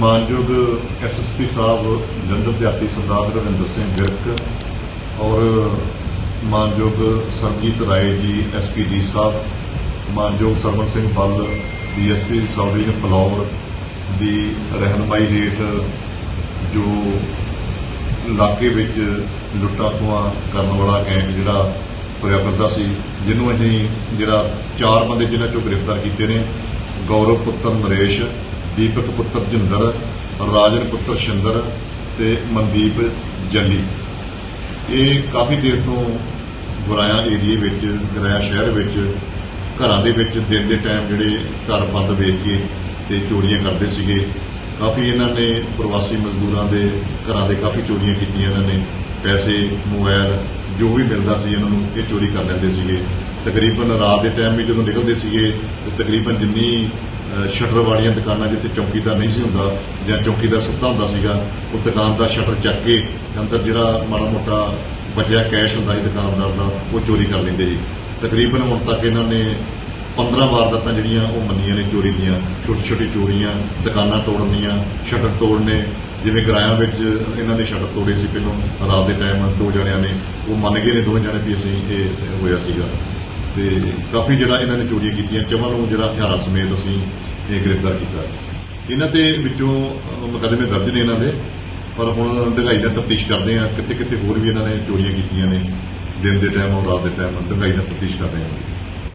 ਮਾਨਯੋਗ ਐਸਐਸਪੀ ਸਾਹਿਬ, ਜਲੰਧਰ ਦਿਹਾਤੀ ਸਰਦਾਰ ਰਵਿੰਦਰ ਸਿੰਘ ਵਿਰਕ ਔਰ ਮਾਨਯੋਗ ਸਰਜੀਤ ਰਾਏ ਜੀ ਐਸਪੀਡੀ ਸਾਹਿਬ, ਮਾਨਯੋਗ ਸਰਵਨ ਸਿੰਘ ਬੱਲ ਡੀਐਸਪੀ ਸਾਬ ਡਿਵੀਜ਼ਨ ਫਲੌਰ ਦੀ ਰਹਿਨਮਾਈ ਹੇਠ ਜੋ ਇਲਾਕੇ ਵਿੱਚ ਲੁੱਟਾਂ ਖੋਹਾਂ ਕਰਨ ਵਾਲਾ ਗੈਂਗ ਜਿਹੜਾ ਹੋਇਆ ਕਰਦਾ ਸੀ, ਜਿਹਨੂੰ ਅਸੀਂ ਜਿਹੜਾ ਚਾਰ ਬੰਦੇ ਜਿਨ੍ਹਾਂ ਚੋਂ ਗ੍ਰਿਫਤਾਰ ਕੀਤੇ ਨੇ, ਗੌਰਵ ਪੁੱਤਰ ਨਰੇਸ਼ ਦੀਪਕ ਪੁੱਤਰ ਜਿੰਦਰ ਰਾਜਨ ਪੁੱਤਰ ਸ਼ਿੰਦਰ ਤੇ ਮਨਦੀਪ ਜੱਲੀ ਇਹ ਕਾਫੀ ਦੇਰ ਤੋਂ ਗੁਰਾਇਆ ਏਰੀਏ ਵਿੱਚ ਗੁਰਾਇਆ ਸ਼ਹਿਰ ਵਿੱਚ ਘਰਾਂ ਦੇ ਵਿੱਚ ਦਿਨ ਦੇ ਟਾਈਮ ਜਿਹੜੇ ਘਰ ਬੰਦ ਵੇਚ ਕੇ ਤੇ ਚੋਰੀਆਂ ਕਰਦੇ ਸੀਗੇ ਕਾਫੀ ਇਹਨਾਂ ਨੇ ਪ੍ਰਵਾਸੀ ਮਜ਼ਦੂਰਾਂ ਦੇ ਘਰਾਂ ਦੇ ਕਾਫੀ ਚੋਰੀਆਂ ਕੀਤੀਆਂ ਇਹਨਾਂ ਨੇ ਪੈਸੇ ਮੋਬਾਈਲ ਜੋ ਵੀ ਮਿਲਦਾ ਸੀ ਇਹਨਾਂ ਨੂੰ ਇਹ ਚੋਰੀ ਕਰ ਲੈਂਦੇ ਸੀਗੇ ਤਕਰੀਬਨ ਰਾਤ ਦੇ ਟਾਈਮ ਵੀ ਜਦੋਂ ਨਿਕਲਦੇ ਸੀਗੇ ਤਕਰੀਬਨ ਜਿੰਨੀ ਸ਼ਟਰ ਵਾਲੀਆਂ ਦੁਕਾਨਾਂ ਜਿੱਥੇ ਚੌਕੀਦਾਰ ਨਹੀਂ ਸੀ ਹੁੰਦਾ ਜਾਂ ਚੌਕੀਦਾਰ ਸੁੱਤਾ ਹੁੰਦਾ ਸੀਗਾ, ਉਹ ਦੁਕਾਨ ਦਾ ਸ਼ਟਰ ਚੱਕ ਕੇ ਅੰਦਰ ਜਿਹੜਾ ਮਾੜਾ ਮੋਟਾ ਬਚਿਆ ਕੈਸ਼ ਹੁੰਦਾ ਸੀ ਦੁਕਾਨਦਾਰ ਦਾ, ਉਹ ਚੋਰੀ ਕਰ ਲੈਂਦੇ ਸੀ। ਤਕਰੀਬਨ ਹੁਣ ਤੱਕ ਇਹਨਾਂ ਨੇ 15 ਵਾਰਦਾਤਾਂ ਜਿਹੜੀਆਂ ਉਹ ਮੰਨੀਆਂ ਨੇ ਚੋਰੀ ਦੀਆਂ, ਛੋਟੀ ਛੋਟੀ ਚੋਰੀਆਂ, ਦੁਕਾਨਾਂ ਤੋੜਨ ਦੀਆਂ, ਸ਼ਟਰ ਤੋੜਨੇ, ਜਿਵੇਂ ਗਰਾਇਆ ਵਿੱਚ ਇਹਨਾਂ ਨੇ ਸ਼ਟਰ ਤੋੜੇ ਸੀ ਪਹਿਲਾਂ, ਰਾਤ ਦੇ ਟਾਈਮ ਦੋ ਜਣਿਆਂ ਨੇ, ਉਹ ਮੰਨ ਗਏ ਨੇ ਦੋਵੇਂ ਜਣੇ ਵੀ ਅਸੀਂ ਇਹ ਹੋਇਆ ਸੀਗਾ। ਤੇ ਕਾਫੀ ਜਿਹੜਾ ਇਹਨਾਂ ਨੇ ਚੋਰੀਆਂ ਕੀਤੀਆਂ, ਚਵਾਂ ਨੂੰ ਜਿਹੜਾ ਹਥਿਆਰਾਂ ਸਮੇਤ ਅਸੀਂ ਇਹ ਗ੍ਰਿਫਤਾਰ ਕੀਤਾ। ਇਹਨਾਂ ਦੇ ਵਿੱਚੋਂ ਅਹ, ਮੁਕੱਦਮੇ ਦਰਜ ਨੇ ਇਹਨਾਂ ਦੇ ਪਰ ਹੁਣ ਡੰਗਾਈ ਦਾ ਤਫਤੀਸ਼ ਕਰਦੇ ਆ ਕਿੱਥੇ ਕਿੱਥੇ ਹੋਰ ਵੀ ਇਹਨਾਂ ਨੇ ਚੋਰੀਆਂ ਕੀਤੀਆਂ ਨੇ ਦਿਨ ਦੇ ਟਾਈਮ ਔਰ ਰਾਤ ਦੇ ਟਾਈਮ ਡੰਗਾਈ ਦਾ ਤਫਤੀਸ਼ ਕਰ ਰਹੇ ਹਾਂ।